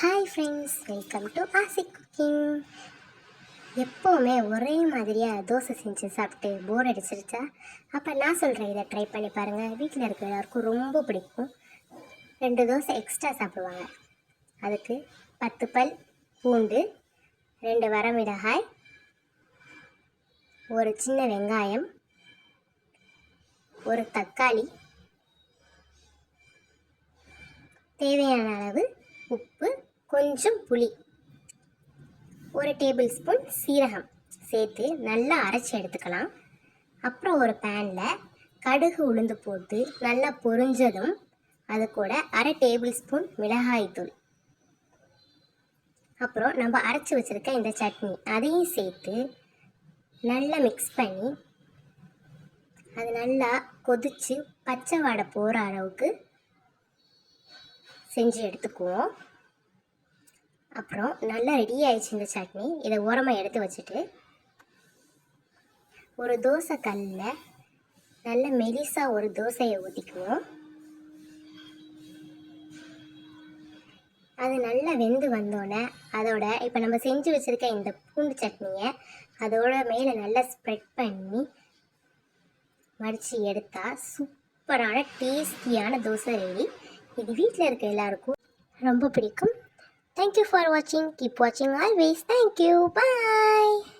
Hi friends welcome to Aasi cooking எப்போவுமே ஒரே மாதிரியாக தோசை செஞ்சு சாப்பிட்டு போர் அடிச்சிருச்சா? அப்போ நான் சொல்கிறேன் இதை ட்ரை பண்ணி பாருங்கள் வீட்டில் இருக்க எல்லாருக்கும் ரொம்ப பிடிக்கும். ரெண்டு தோசை எக்ஸ்ட்ரா சாப்பிடுவாங்க. அதுக்கு பத்து பல் பூண்டு ரெண்டு வரமிளகாய் ஒரு சின்ன வெங்காயம் ஒரு தக்காளி தேவையான அளவு உப்பு கொஞ்சம் புளி. ஒரு டேபிள் ஸ்பூன் சீரகம் சேர்த்து நல்லா அரைச்சி எடுத்துக்கலாம். அப்புறம் ஒரு பேனில் கடுகு உளுந்து போட்டு நல்லா பொரிஞ்சதும் அது கூட அரை டேபிள் ஸ்பூன் மிளகாய்த்தூள் அப்புறம் நம்ம அரைச்சி வச்சுருக்க இந்த சட்னி அதையும் சேர்த்து நல்லா மிக்ஸ் பண்ணி அது நல்லா கொதித்து பச்சை வாடை போகிற அளவுக்கு செஞ்சு எடுத்துக்குவோம். அப்புறம் நல்லா ரெடி ஆயிடுச்சு இந்த சட்னி. இதை ஓரமாக எடுத்து வச்சுட்டு ஒரு தோசை கல்லில் நல்ல மெலிசாக ஒரு தோசையை ஊற்றிக்குவோம் அது நல்லா வெந்து வந்தோடனே அதோட இப்போ நம்ம செஞ்சு வச்சுருக்க இந்த பூண்டு சட்னியை அதோட மேலே நல்லா ஸ்ப்ரெட் பண்ணி மடித்து எடுத்தால் சூப்பரான டேஸ்டியான தோசை ரெடி இது வீட்டில் இருக்க எல்லாருக்கும் ரொம்ப பிடிக்கும். Thank you for watching. Keep watching always. Thank you. Bye.